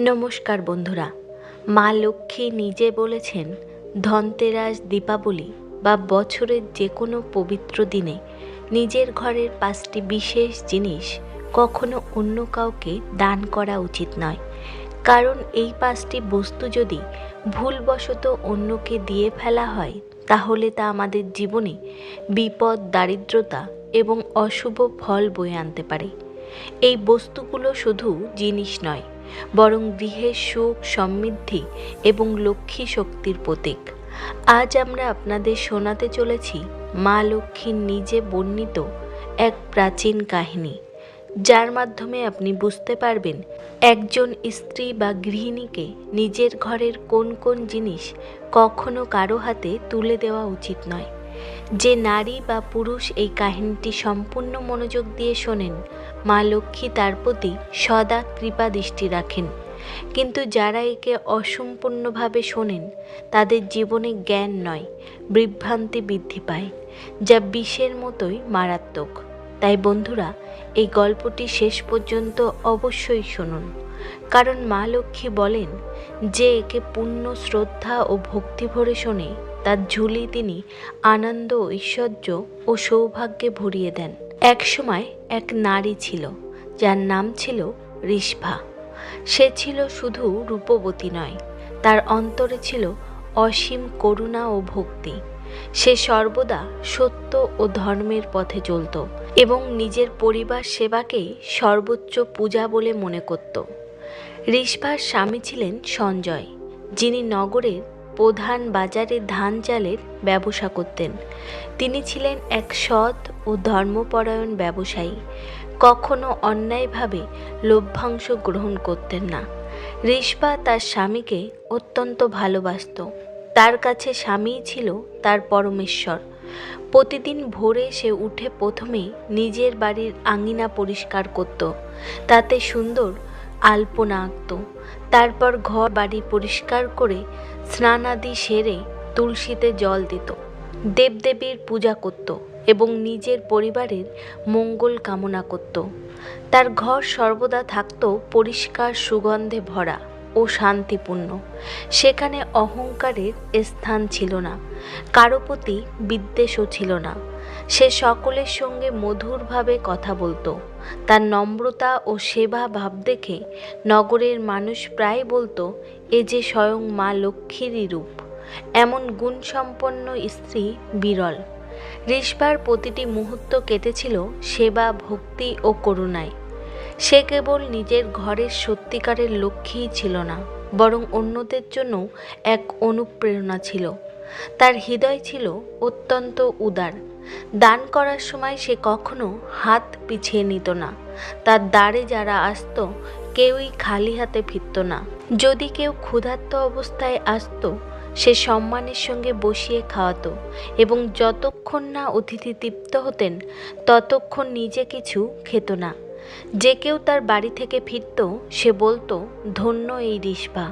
নমস্কার বন্ধুরা। মা লক্ষ্মী নিজে বলেছেন, ধনতেরাস দীপাবলি বা বছরের যে কোনো পবিত্র দিনে নিজের ঘরের পাঁচটি বিশেষ জিনিস কখনো অন্য কাউকে দান করা উচিত নয়। কারণ এই পাঁচটি বস্তু যদি ভুলবশত অন্যকে দিয়ে ফেলা হয়, তাহলে তা আমাদের জীবনে বিপদ, দারিদ্রতা এবং অশুভ ফল বয়ে আনতে পারে। এই বস্তুগুলো শুধু জিনিস নয় বরং গৃহের সুখ, সমৃদ্ধি এবং লক্ষ্মী শক্তির প্রতীক। আজ আমরা আপনাদের শোনাতে চলেছি মা লক্ষ্মীর নিজে বর্ণিত এক প্রাচীন কাহিনী, যার মাধ্যমে আপনি বুঝতে পারবেন একজন স্ত্রী বা গৃহিণীকে নিজের ঘরের কোন কোন জিনিস কখনো কারও হাতে তুলে দেওয়া উচিত নয়। যে নারী বা পুরুষ এই কাহিনীটি সম্পূর্ণ মনোযোগ দিয়ে শোনেন মা লক্ষ্মী তার প্রতি সদা কৃপা দৃষ্টি রাখেন। কিন্তু যারা একে অসম্পূর্ণভাবে শোনেন, তাদের জীবনে জ্ঞান নয়, বিভ্রান্তি বৃদ্ধি পায়, যা বিষের মতোই মারাত্মক। তাই বন্ধুরা, এই গল্পটি শেষ পর্যন্ত অবশ্যই শুনুন। কারণ মা লক্ষ্মী বলেন, যে একে পূর্ণ শ্রদ্ধা ও ভক্তি ভরে শোনে তার ঝুলি তিনি আনন্দ, ঐশ্বর্য ও সৌভাগ্যে ভরিয়ে দেন। একসময় এক নারী ছিল, যার নাম ছিল রিসভা সে ছিল শুধু রূপবতী নয়, তার অন্তরে ছিল অসীম করুণা ও ভক্তি। সে সর্বদা সত্য ও ধর্মের পথে চলত এবং নিজের পরিবার সেবাকেই সর্বোচ্চ পূজা বলে মনে করত। রিসভার স্বামী ছিলেন সঞ্জয়, যিনি নগরের প্রধান বাজারে ধান চালের ব্যবসা করতেন। তিনি ছিলেন এক সৎ ও ধর্মপরায়ণ ব্যবসায়ী। কখনো অন্যায়ভাবে লভ্যাংশ গ্রহণ করতেন না। রিসবা তার স্বামীকে অত্যন্ত ভালোবাসত। তার কাছে স্বামীই ছিল তার পরমেশ্বর। প্রতিদিন ভোরে সে উঠে প্রথমে নিজের বাড়ির আঙিনা পরিষ্কার করত। তাতে সুন্দর আলপনা আঁকত। তারপর ঘর বাড়ি পরিষ্কার করে স্নানাদি সেরে তুলসীতে জল দিত। দেবদেবীর পূজা করত এবং নিজের পরিবারের মঙ্গল কামনা করত। তার ঘর সর্বদা থাকত পরিষ্কার সুগন্ধে ভরা ও শান্তিপূর্ণ। সেখানে অহংকারের স্থান ছিল না কারও প্রতি বিদ্বেষও ছিল না। সে সকলের সঙ্গে মধুরভাবে কথা বলতো। তার নম্রতা ও সেবা ভাব দেখে নগরের মানুষ প্রায় বলতো, এ যে স্বয়ং মা লক্ষ্মীরই রূপ। এমন গুণসম্পন্ন স্ত্রী বিরল। ঋষভার প্রতিটি মুহূর্ত কেটেছিল সেবা, ভক্তি ও করুণায়। সে কেবল নিজের ঘরের সত্যিকারের লক্ষ্মীই ছিল না, বরং অন্যদের জন্য এক অনুপ্রেরণা ছিল। তার হৃদয় ছিল অত্যন্ত উদার। দান করার সময় সে কখনো হাত পিছিয়ে নিত না। তার দ্বারে যারা আসতো, কেউই খালি হাতে ফিরত না। যদি কেউ ক্ষুধার্ত অবস্থায় আসতো, সে সম্মানের সঙ্গে বসিয়ে খাওয়াতো এবং যতক্ষণ না অতিথি তৃপ্ত হতেন, ততক্ষণ নিজে কিছু খেত না। যে কেউ তার বাড়ি থেকে ফিরত, সে বলতো, ধন্য এই রিসভা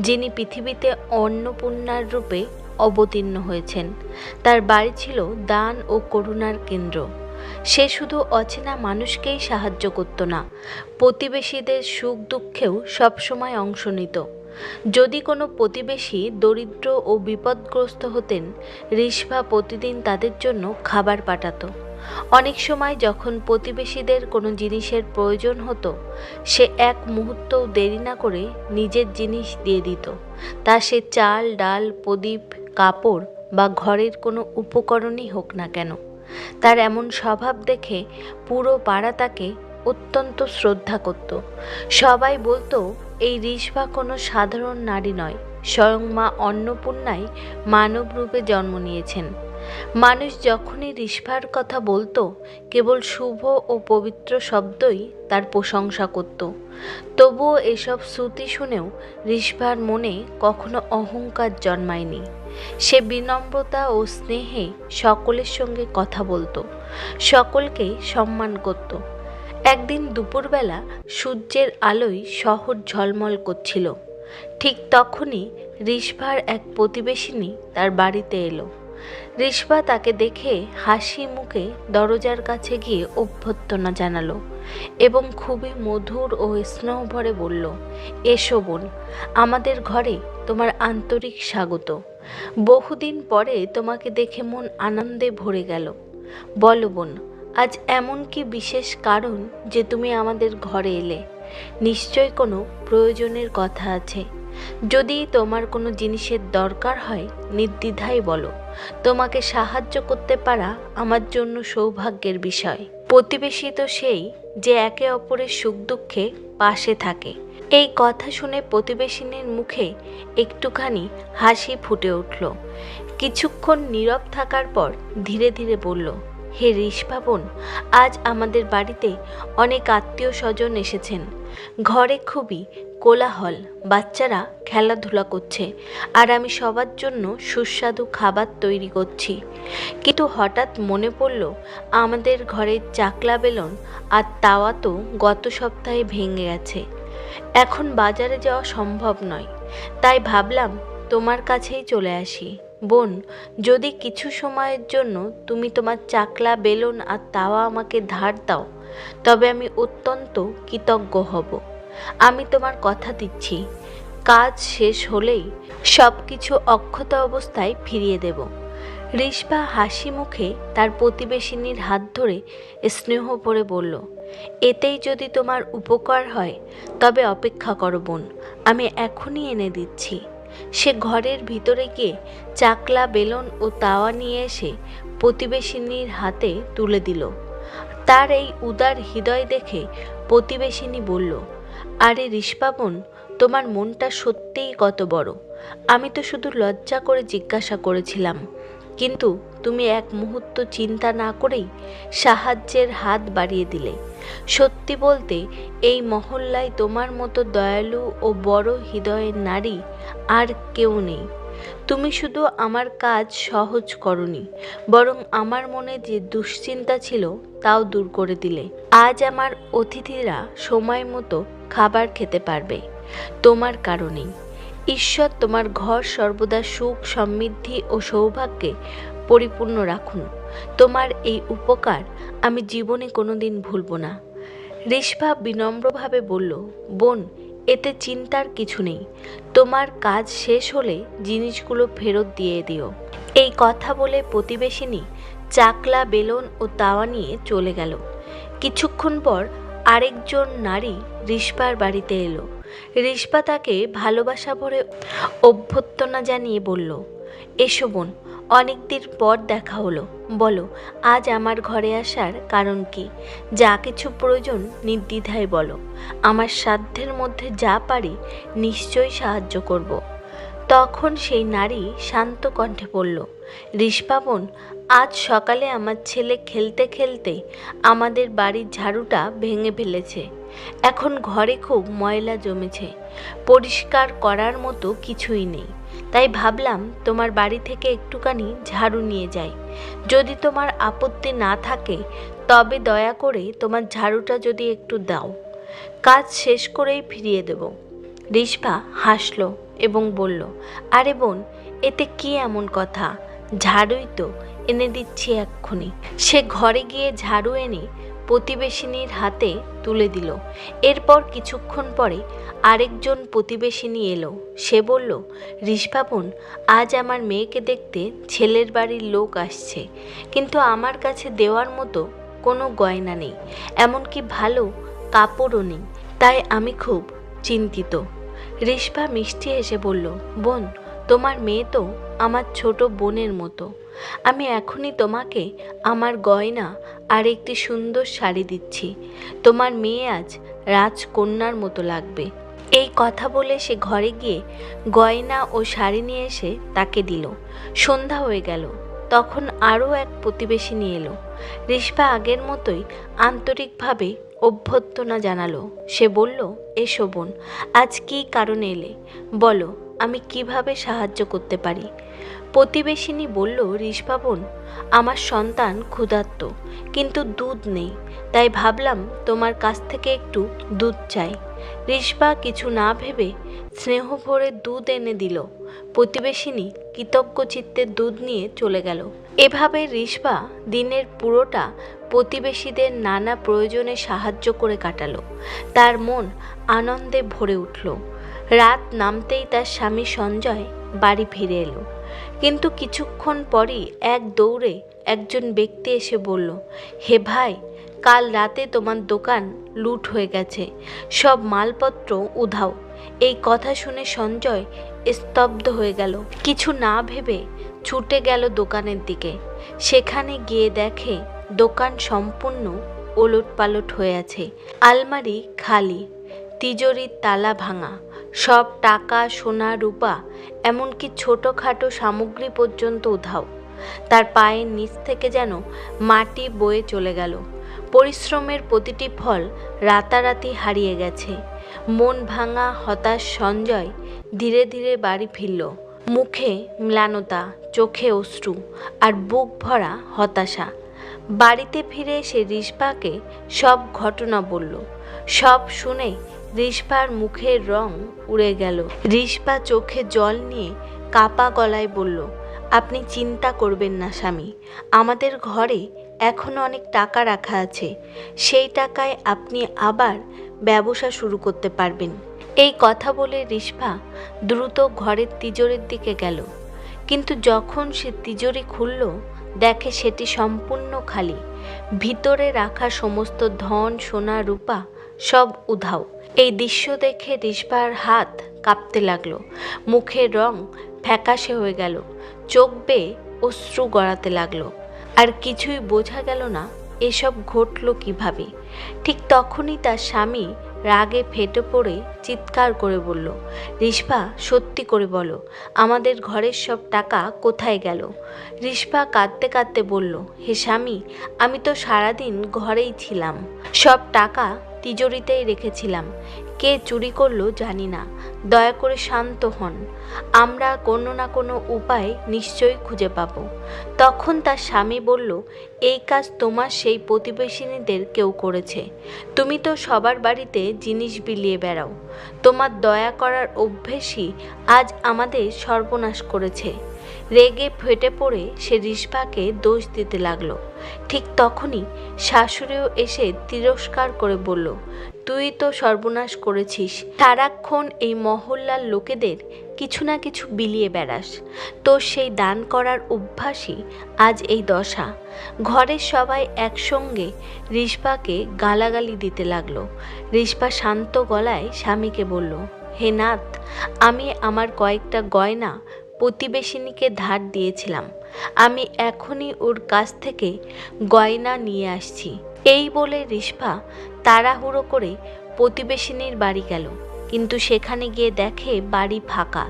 যিনি পৃথিবীতে অন্নপূর্ণার রূপে অবতীর্ণ হয়েছেন। তার বাড়ি ছিল দান ও করুণার কেন্দ্র। সে শুধু অচেনা মানুষকেই সাহায্য করত না, প্রতিবেশীদের সুখ দুঃখেও সবসময় অংশ নিত। যদি কোনো প্রতিবেশী দরিদ্র ও বিপদগ্রস্ত হতেন, রিসভা প্রতিদিন তাদের জন্য খাবার পাঠাতো। অনেক সময় যখন প্রতিবেশীদের কোনো জিনিসের প্রয়োজন হতো, সে এক মুহূর্তও দেরি না করে নিজের জিনিস দিয়ে দিত। তা সে চাল, ডাল, প্রদীপ কাপড় বা ঘরের কোনো উপকরণই হোক না কেন, তার এমন স্বভাব দেখে পুরো পাড়া তাকে অত্যন্ত শ্রদ্ধা করত। সবাই বলতো, এই রিসভা কোনো সাধারণ নারী নয়, স্বয়ং মা অন্নপূর্ণাই মানব রূপে জন্ম নিয়েছেন। মানুষ যখনই রিসভার কথা বলতো, কেবল শুভ ও পবিত্র শব্দই তার প্রশংসা করত। তবুও এসব শ্রুতি শুনেও রিসভার মনে কখনো অহংকার জন্মায়নি। সে বিনম্রতা ও স্নেহে সকলের সঙ্গে কথা বলতো, সকলকে সম্মান করত। একদিন দুপুরবেলা সূর্যের আলোয় শহর ঝলমল করছিল। ঠিক তখনই রিসভার এক প্রতিবেশিনী তার বাড়িতে এলো। রিস্পা তাকে দেখে হাসি মুখে দরজার কাছে গিয়ে অভ্যর্থনা জানালো এবং খুবই মধুর ও স্নেহ ভরে বলল, এসো বোন, আমাদের ঘরে তোমার আন্তরিক স্বাগত। বহুদিন পরে তোমাকে দেখে মন আনন্দে ভরে গেল। বলো বোন, আজ এমন কি বিশেষ কারণ যে তুমি আমাদের ঘরে এলে? নিশ্চয় কোনো প্রয়োজনের কথা আছে। যদি তোমার কোনো জিনিসের দরকার হয়, নির্দ্বিধায় বলো। তোমাকে সাহায্য করতে পারা আমার জন্য সৌভাগ্যের বিষয়। প্রতিবেশী তো সেই যে একে অপরের সুখ দুঃখে পাশে থাকে। এই কথা শুনে প্রতিবেশিনীর মুখে একটুখানি হাসি ফুটে উঠল। কিছুক্ষণ নীরব থাকার পর ধীরে ধীরে বলল, হে ঋষভাবন আজ আমাদের বাড়িতে অনেক আত্মীয় স্বজন এসেছেন। ঘরে খুবই কোলাহল, বাচ্চারা খেলাধুলা করছে আর আমি সবার জন্য সুস্বাদু খাবার তৈরি করছি। কিন্তু হঠাৎ মনে পড়ল, আমাদের ঘরের চাকলা বেলন আর তাওয়া তো গত সপ্তাহে ভেঙে গেছে। এখন বাজারে যাওয়া সম্ভব নয়। তাই ভাবলাম, তোমার কাছেই চলে আসি। বোন, যদি কিছু সময়ের জন্য তুমি তোমার চাকলা বেলুন আর তাওয়া আমাকে ধার দাও তবে আমি অত্যন্ত কৃতজ্ঞ হব। আমি তোমার কথা দিচ্ছি। কাজ শেষ হলেই সব কিছু অক্ষত অবস্থায় ফিরিয়ে দেব। রিসবা হাসি মুখে তার প্রতিবেশিনীর হাত ধরে স্নেহ ভরে বলল, এতেই যদি তোমার উপকার হয়, তবে অপেক্ষা করো বোন, আমি এখনই এনে দিচ্ছি। সে ঘরের ভিতরে গিয়ে চাকলা, বেলন ও তাওয়া নিয়ে এসে প্রতিবেশিনীর হাতে তুলে দিল। তার এই উদার হৃদয় দেখে প্রতিবেশিনী বলল, আরে ঋষপাবন তোমার মনটা সত্যিই কত বড়। আমি তো শুধু লজ্জা করে জিজ্ঞাসা করেছিলাম। কিন্তু তুমি এক মুহূর্ত চিন্তা না করেই সাহায্যের হাত বাড়িয়ে দিলে। সত্যি বলতে, এই মহল্লায় তোমার মতো দয়ালু ও বড় হৃদয়ের নারী আর কেউ নেই। তুমি শুধু আমার কাজ সহজ করনি, বরং আমার মনে যে দুশ্চিন্তা ছিল তাও দূর করে দিলে। আজ আমার অতিথিরা সময় মতো খাবার খেতে পারবে, তোমার কারণেই। ঈশ্বর তোমার ঘর সর্বদা সুখ, সমৃদ্ধি ও সৌভাগ্যে পরিপূর্ণ রাখুন। তোমার এই উপকার আমি জীবনে কোনোদিন ভুলব না। রেশভা বিনম্রভাবে বলল, বোন এতে চিন্তার কিছু নেই। তোমার কাজ শেষ হলে জিনিসগুলো ফেরত দিয়ে দিও। এই কথা বলে প্রতিবেশিনী চাকলা, বেলন ও তাওয়া নিয়ে চলে গেল। কিছুক্ষণ পর আরেকজন নারী রিস্পার বাড়িতে এলো। রিস্পা তাকে ভালোবাসা ভরে অভ্যর্থনা জানিয়ে বলল, এসো বোন অনেকদিন পর দেখা হলো। বলো, আজ আমার ঘরে আসার কারণ কি? যা কিছু প্রয়োজন নির্দ্বিধায় বলো। আমার সাধ্যের মধ্যে যা পারি নিশ্চয়ই সাহায্য করব। তখন সেই নারী শান্ত কণ্ঠে বলল ঋষপাবন আজ সকালে আমার ছেলে খেলতে খেলতে আমাদের বাড়ির ঝাড়ুটা ভেঙে ফেলেছে। এখন ঘরে খুব ময়লা জমেছে। পরিষ্কার করার মতো কিছুই নেই। তাই ভাবলাম তোমার বাড়ি থেকে একটুখানি ঝাড়ু নিয়ে যাই। যদি তোমার আপত্তি না থাকে, তবে দয়া করে তোমার ঝাড়ুটা যদি একটু দাও। কাজ শেষ করেই ফিরিয়ে দেব। রিসভা হাসল এবং বলল, আরে বোন, এতে কি এমন কথা? ঝাড়ুই তো এনে দিচ্ছি এক্ষুনি। সে ঘরে গিয়ে ঝাড়ু এনে প্রতিবেশিনীর হাতে তুলে দিল। এরপর কিছুক্ষণ পরে আরেকজন প্রতিবেশিনী এলো। সে বলল ঋষভাবন আজ আমার মেয়েকে দেখতে ছেলের বাড়ির লোক আসছে, কিন্তু আমার কাছে দেওয়ার মতো কোনো গয়না নেই, এমনকি ভালো কাপড়ও নেই, তাই আমি খুব চিন্তিত। ঋষভা মিষ্টি এসে বলল, বোন, তোমার মেয়ে তো আমার ছোট বোনের মতো। আমি এখনই তোমাকে আমার গয়না আর একটি সুন্দর শাড়ি দিচ্ছি। তোমার মেয়ে আজ রাজকন্যার মতো লাগবে। এই কথা বলে সে ঘরে গিয়ে গয়না ও শাড়ি নিয়ে এসে তাকে দিল। সন্ধ্যা হয়ে গেল। তখন আরও এক প্রতিবেশী নিয়ে এলো। রিস্পা আগের মতোই আন্তরিকভাবে অভ্যর্থনা জানালো। সে বলল, এসো বোন, আজ কী কারণে এলে? বলো, আমি কীভাবে সাহায্য করতে পারি? প্রতিবেশিনী বলল ঋষভাবন আমার সন্তান ক্ষুধার্ত, কিন্তু দুধ নেই। তাই ভাবলাম তোমার কাছ থেকে একটু দুধ চাই। রিস্পা কিছু না ভেবে স্নেহ ভরে দুধ এনে দিল। প্রতিবেশিনী কৃতজ্ঞ চিত্তে দুধ নিয়ে চলে গেল। এভাবে রিস্পা দিনের পুরোটা প্রতিবেশীদের নানা প্রয়োজনে সাহায্য করে কাটালো। তার মন আনন্দে ভরে উঠল। রাত নামতেই তার স্বামী সঞ্জয় বাড়ি ফিরে এলো। কিন্তু কিছুক্ষণ পরই এক দৌড়ে একজন ব্যক্তি এসে বলল, হে ভাই, কাল রাতে তোমার দোকান লুট হয়ে গেছে। সব মালপত্র উধাও। এই কথা শুনে সঞ্জয় স্তব্ধ হয়ে গেল। কিছু না ভেবে ছুটে গেল দোকানের দিকে। সেখানে গিয়ে দেখে দোকান সম্পূর্ণ ওলট পালট হয়ে আছে। আলমারি খালি, তিজোরির তালা ভাঙা। সব টাকা, সোনা, রূপা, এমনকি ছোটোখাটো সামগ্রী পর্যন্ত উধাও। তার পায়ের নিচ থেকে যেন মাটি বয়ে চলে গেল। পরিশ্রমের প্রতিটি ফল রাতারাতি হারিয়ে গেছে। মন ভাঙা, হতাশ, সঞ্জয় ধীরে ধীরে বাড়ি ফিরল। মুখে ম্লানতা, চোখে অশ্রু আর বুক ভরা হতাশা। বাড়িতে ফিরে সে রিস্পাকে সব ঘটনা বলল। সব শুনে রিস্পার মুখের রং উড়ে গেল। রিস্পা চোখে জল নিয়ে কাপা গলায় বলল, আপনি চিন্তা করবেন না, স্বামী। আমাদের ঘরে এখনও অনেক টাকা রাখা আছে। সেই টাকায় আপনি আবার ব্যবসা শুরু করতে পারবেন। এই কথা বলে রিস্পা দ্রুত ঘরের তিজোরের দিকে গেল। কিন্তু যখন সে তিজোরি খুলল, দেখে সেটি সম্পূর্ণ খালি। ভিতরে রাখা সমস্ত ধন, সোনা, রূপা সব উধাও। এই দৃশ্য দেখে রিস্পার হাত কাঁপতে লাগল। মুখের রং ফ্যাকাশে হয়ে গেল। চোখ বেয়ে অশ্রু গড়াতে লাগল। আর কিছুই বোঝা গেল না এসব ঘটল কীভাবে। ঠিক তখনই তার স্বামী রাগে ফেটে পড়ে চিৎকার করে বলল রিস্পা সত্যি করে বলো, আমাদের ঘরের সব টাকা কোথায় গেল? রিস্পা কাঁদতে কাঁদতে বলল, হে স্বামী, আমি তো সারাদিন ঘরেই ছিলাম। সব টাকা তিজোরিতেই রেখেছিলাম। কে চুরি করল জানি না। দয়া করে শান্ত হন। আমরা কোনো না কোনো উপায় নিশ্চয়ই খুঁজে পাবো। তখন তার স্বামী বলল, এই কাজ তোমার সেই প্রতিবেশিনীদের কেউ করেছে। তুমি তো সবার বাড়িতে জিনিস বিলিয়ে বেড়াও। তোমার দয়া করার অভ্যেসই আজ আমাদের সর্বনাশ করেছে। রেগে ফেটে পড়ে সে রিস্পাকে দোষ দিতে লাগল। ঠিক তখনই শাশুড়িও এসে তিরস্কার করে বলল, তুই তো সর্বনাশ করেছিস। সারাক্ষণ এই মহল্লার লোকেদের কিছু না কিছু বিলিয়ে বেড়াস। তোর সেই দান করার অভ্যাসই আজ এই দশা। ঘরের সবাই একসঙ্গে রিস্পাকে গালাগালি দিতে লাগল। রিস্পা শান্ত গলায় স্বামীকে বলল, হে নাথ আমি আমার কয়েকটা গয়না প্রতিবেশিনীকে ধার দিয়েছিলাম। আমি এখনই ওর কাছ থেকে গয়না নিয়ে আসছি। এই বলে রিস্পা তাড়াহুড়ো করে প্রতিবেশিনীর বাড়ি গেল। কিন্তু সেখানে গিয়ে দেখে বাড়ি ফাঁকা,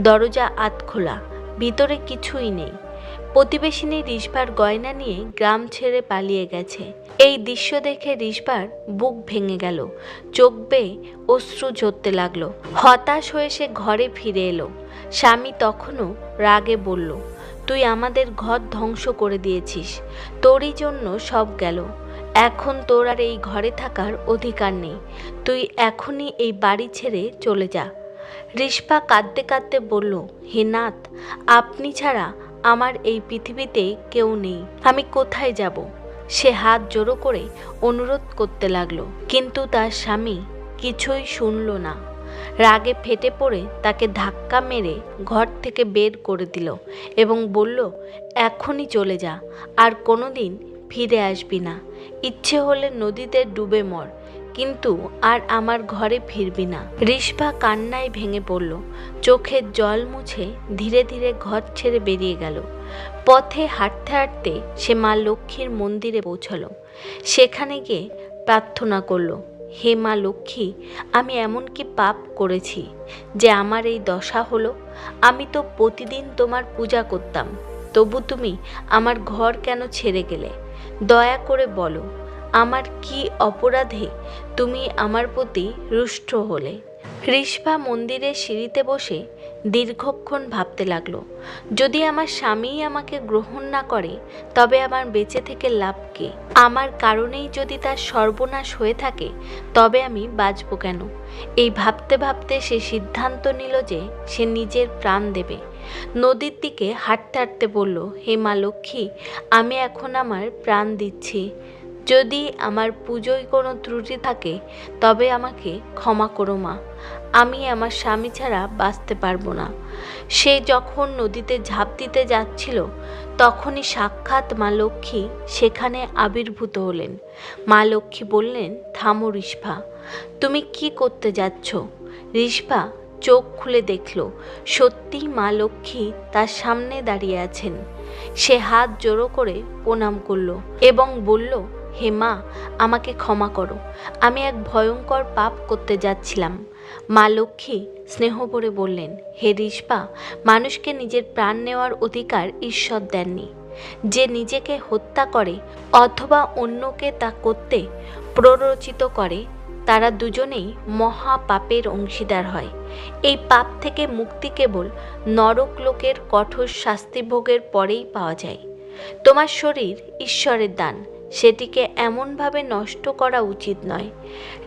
দরজা আতখোলা ভিতরে কিছুই নেই। প্রতিবেশিনী রিস্পার গয়না নিয়ে গ্রাম ছেড়ে পালিয়ে গেছে। এই দৃশ্য দেখে রিস্পার বুক ভেঙে গেল, চোখ বেয়ে অশ্রু ঝরতে লাগল। হতাশ হয়ে সে ঘরে ফিরে এলো। স্বামী তখনও রাগে বলল, তুই আমাদের ঘর ধ্বংস করে দিয়েছিস, তোরই জন্য সব গেল। এখন তোর আর এই ঘরে থাকার অধিকার নেই। তুই এখনই এই বাড়ি ছেড়ে চলে যা। রিস্পা কাঁদতে কাঁদতে বলল, হে নাথ আপনি ছাড়া আমার এই পৃথিবীতে কেউ নেই। আমি কোথায় যাব? সে হাত জোড়ো করে অনুরোধ করতে লাগল। কিন্তু তার স্বামী কিছুই শুনল না। রাগে ফেটে পড়ে তাকে ধাক্কা মেরে ঘর থেকে বের করে দিল এবং বলল, এখনই চলে যা, আর কোনোদিন ফিরে আসবি না। ইচ্ছে হলে নদীতে ডুবে মর। কিন্তু আর আমার ঘরে ফিরবি না। রিস্পা কান্নায় ভেঙে পড়ল। চোখের জল মুছে ধীরে ধীরে ঘর ছেড়ে বেরিয়ে গেল। পথে হাঁটতে হাঁটতে সে মা লক্ষ্মীর মন্দিরে পৌঁছলো। সেখানে গিয়ে প্রার্থনা করল, হে মা লক্ষ্মী, আমি এমন কি পাপ করেছি যে আমার এই দশা হলো? আমি তো প্রতিদিন তোমার পূজা করতাম। তবু তুমি আমার ঘর কেন ছেড়ে গেলে? দয়া করে বলো আমার কি অপরাধে তুমি আমার প্রতি রুষ্ট হলে? রিস্পা মন্দিরের সিঁড়িতে বসে দীর্ঘক্ষণ ভাবতে লাগল। যদি আমার স্বামীই আমাকে গ্রহণ না করে, তবে আমার বেঁচে থেকে লাভ কি? আমার কারণেই যদি তার সর্বনাশ হয়ে থাকে, তবে আমি বাঁচব কেন? এই ভাবতে ভাবতে সে সিদ্ধান্ত নিল যে সে নিজের প্রাণ দেবে। নদীর দিকে হাঁটতে হাঁটতে বলল, হে মা লক্ষ্মী, আমি এখন আমার প্রাণ দিচ্ছি। যদি আমার পুজোয় কোনো ত্রুটি থাকে, তবে আমাকে ক্ষমা করো মা। আমি আমার স্বামী ছাড়া বাঁচতে পারব না। সে যখন নদীতে ঝাঁপ দিতে যাচ্ছিল, তখনই সাক্ষাৎ মা লক্ষ্মী সেখানে আবির্ভূত হলেন। মা লক্ষ্মী বললেন, থামো রিসভা তুমি কি করতে যাচ্ছ? রিসভা চোখ খুলে দেখল, সত্যিই মা লক্ষ্মী তার সামনে দাঁড়িয়ে আছেন। সে হাত জোড়ো করে প্রণাম করল এবং বলল হে মা, আমাকে ক্ষমা করো। আমি এক ভয়ঙ্কর পাপ করতে যাচ্ছিলাম। মা লক্ষ্মী স্নেহ করে বললেন, হে রিসপা মানুষকে নিজের প্রাণ নেওয়ার অধিকার ঈশ্বর দেননি। যে নিজেকে হত্যা করে অথবা অন্যকে তা করতে প্ররোচিত করে, তারা দুজনেই মহা পাপের অংশীদার হয়। এই পাপ থেকে মুক্তি কেবল নরক লোকের কঠোর শাস্তিভোগের পরেই পাওয়া যায়। তোমার শরীর ঈশ্বরের দান। সেটিকে এমনভাবে নষ্ট করা উচিত নয়।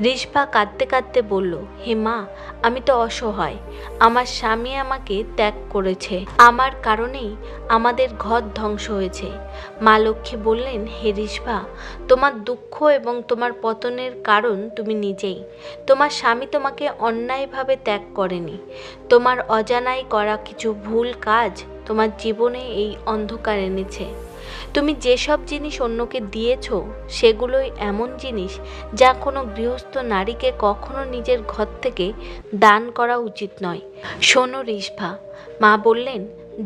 রিসভা কাঁদতে কাঁদতে বলল, হে মা, আমি তো অসহায়। আমার স্বামী আমাকে ত্যাগ করেছে। আমার কারণেই আমাদের ঘর ধ্বংস হয়েছে। মা লক্ষ্মী বললেন, হে রিসভা তোমার দুঃখ এবং তোমার পতনের কারণ তুমি নিজেই। তোমার স্বামী তোমাকে অন্যায়ভাবে ত্যাগ করেনি। তোমার অজানায় করা কিছু ভুল কাজ তোমার জীবনে এই অন্ধকার এনেছে। তুমি যেসব জিনিস অন্যকে দিয়েছ, সেগুলোই এমন জিনিস যা কোনো গৃহস্থ নারীকে কখনো নিজের ঘর থেকে দান করা উচিত নয়। শোনো রিসভা মা বললেন,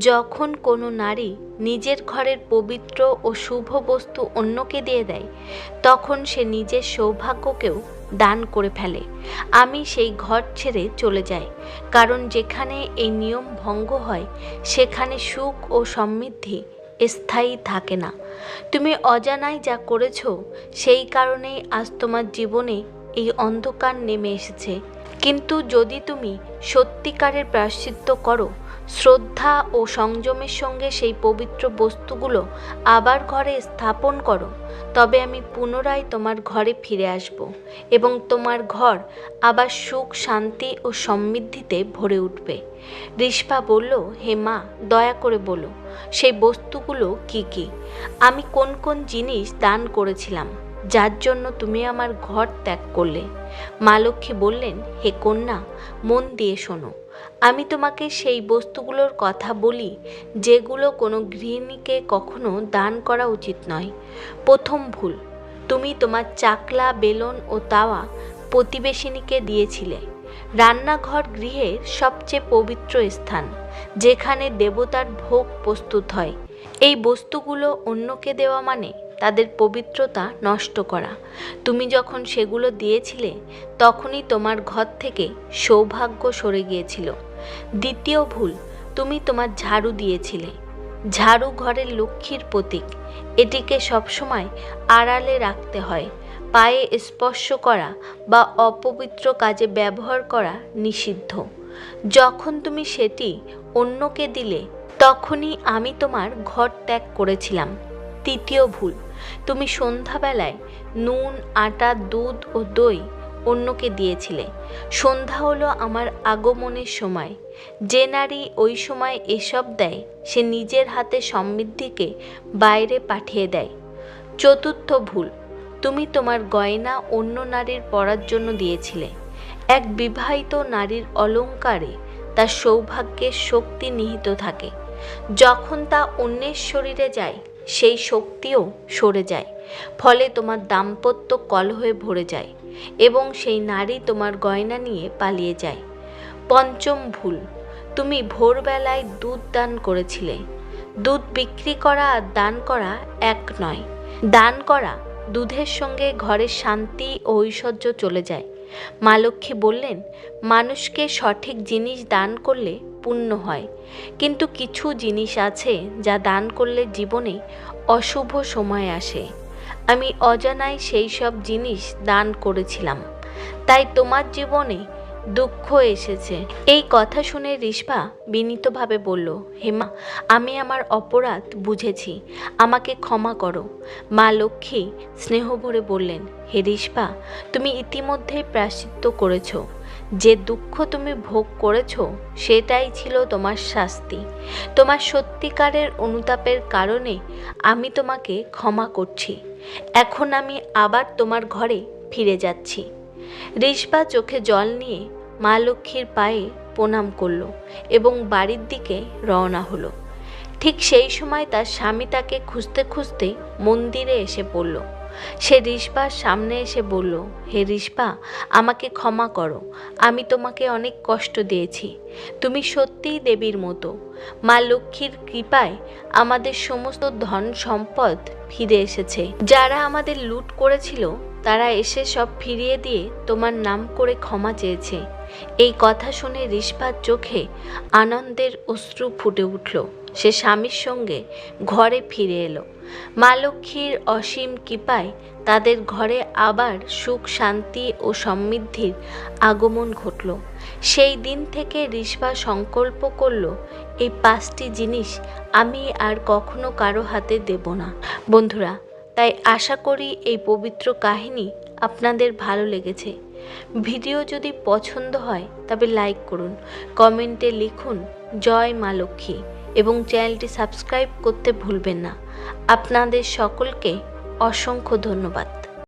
যখন কোনো নারী নিজের ঘরের পবিত্র ও শুভ বস্তু অন্যকে দিয়ে দেয়, তখন সে নিজের সৌভাগ্যকেও দান করে ফেলে। আমি সেই ঘর ছেড়ে চলে যাই, কারণ যেখানে এই নিয়ম ভঙ্গ হয়, সেখানে সুখ ও সমৃদ্ধি স্থায়ী থাকে না। তুমি অজানায় যা করেছ, সেই কারণেই আজ তোমার জীবনে এই অন্ধকার নেমে এসেছে। কিন্তু যদি তুমি সত্যিকারের প্রায়শ্চিত্ত করো শ্রদ্ধা ও সংযমের সঙ্গে সেই পবিত্র বস্তুগুলো আবার ঘরে স্থাপন করো, তবে আমি পুনরায় তোমার ঘরে ফিরে আসব এবং তোমার ঘর আবার সুখ, শান্তি ও সমৃদ্ধিতে ভরে উঠবে। রিস্পা বলল, হে মা, দয়া করে বলো, সেই বস্তুগুলো কি কি? আমি কোন কোন জিনিস দান করেছিলাম, যার জন্য তুমি আমার ঘর ত্যাগ করলে? মা লক্ষ্মী বললেন, হে কন্যা, মন দিয়ে শোনো আমি তোমাকে সেই বস্তুগুলোর কথা বলি, যেগুলো কোনো গৃহিণীকে কখনো দান করা উচিত নয়। প্রথম ভুল, তুমি তোমার চাকলা, বেলন ও তাওয়া প্রতিবেশিনীকে দিয়েছিলে। রান্নাঘর গৃহের সবচেয়ে পবিত্র স্থান, যেখানে দেবতার ভোগ প্রস্তুত হয়। এই বস্তুগুলো অন্যকে দেওয়া মানে তাদের পবিত্রতা নষ্ট করা। তুমি যখন সেগুলো দিয়েছিলে, তখনই তোমার ঘর থেকে সৌভাগ্য সরে গিয়েছিল। দ্বিতীয় ভুল, তুমি তোমার ঝাড়ু দিয়েছিলে। ঝাড়ু ঘরের লক্ষ্মীর প্রতীক। এটিকে সবসময় আড়ালে রাখতে হয়, পায়ে স্পর্শ করা বা অপবিত্র কাজে ব্যবহার করা নিষিদ্ধ। যখন তুমি সেটি অন্যকে দিলে, তখনই আমি তোমার ঘর ত্যাগ করেছিলাম। তৃতীয় ভুল তুমি সন্ধ্যাবেলায় নুন, আটা, দুধ ও দই অন্যকে দিয়েছিলে। সন্ধ্যা হলো আমার আগমনের সময়। যে নারী ওই সময় এসব দেয়, সে নিজের হাতে সমৃদ্ধিকে বাইরে পাঠিয়ে দেয়। চতুর্থ ভুল, তুমি তোমার গয়না অন্য নারীর পরার জন্য দিয়েছিলে। এক বিবাহিত নারীর অলঙ্কারে তার সৌভাগ্যের শক্তি নিহিত থাকে। যখন তা অন্যের শরীরে যায় সেই শক্তিও সরে যায়। ফলে তোমার দাম্পত্য কলহে ভরে যায় এবং সেই নারী তোমার গয়না নিয়ে পালিয়ে যায়। পঞ্চম ভুল, তুমি ভোরবেলায় দুধ দান করেছিলে। দুধ বিক্রি করা আর দান করা এক নয়। দান করা দুধের সঙ্গে ঘরের শান্তি ও ঐশ্বর্য চলে যায়। মা লক্ষ্মী বললেন, মানুষকে সঠিক জিনিস দান করলে পুণ্য হয়। কিন্তু কিছু জিনিস আছে যা দান করলে জীবনে অশুভ সময় আসে। আমি অজানায় সেই সব জিনিস দান করেছিলাম। তাই তোমার জীবনে দুঃখ এসেছে। এই কথা শুনে রিস্পা বিনীতভাবে বলল, হেমা, আমি আমার অপরাধ বুঝেছি। আমাকে ক্ষমা করো। মা লক্ষ্মী স্নেহ ভরে বললেন, হে রিস্পা তুমি ইতিমধ্যেই প্রাশ্চিত্য করেছ। যে দুঃখ তুমি ভোগ করেছ, সেটাই ছিল তোমার শাস্তি। তোমার সত্যিকারের অনুতাপের কারণে আমি তোমাকে ক্ষমা করছি। এখন আমি আবার তোমার ঘরে ফিরে যাচ্ছি। রিসবা চোখে জল নিয়ে মা লক্ষ্মীর পায়ে প্রণাম করল এবং বাড়ির দিকে রওনা হলো। ঠিক সেই সময় তার স্বামী তাকে খুঁজতে খুঁজতে মন্দিরে এসে পড়ল। সে রিসবার সামনে এসে বলল, হে রিসবা আমাকে ক্ষমা করো। আমি তোমাকে অনেক কষ্ট দিয়েছি। তুমি সত্যিই দেবীর মতো। মা লক্ষ্মীর কৃপায় আমাদের সমস্ত ধন সম্পদ ফিরে এসেছে। যারা আমাদের লুট করেছিল, তারা এসে সব ফিরিয়ে দিয়ে তোমার নাম করে ক্ষমা চেয়েছে। এই কথা শুনে রিসবার চোখে আনন্দের অশ্রু ফুটে উঠল। সে স্বামীর সঙ্গে ঘরে ফিরে এলো। মা লক্ষ্মীর অসীম কৃপায় তাদের ঘরে আবার সুখ, শান্তি ও সমৃদ্ধির আগমন ঘটল। সেই দিন থেকে রিসবা সংকল্প করল, এই পাঁচটি জিনিস আমি আর কখনো কারও হাতে দেব না। বন্ধুরা, তাই আশা করি এই পবিত্র কাহিনী আপনাদের ভালো লেগেছে। ভিডিও যদি পছন্দ হয় তবে লাইক করুন, কমেন্টে লিখুন, জয় মা লক্ষ্মী। এবং চ্যানেলটি সাবস্ক্রাইব করতে ভুলবেন না। আপনাদের সকলকে অসংখ্য ধন্যবাদ।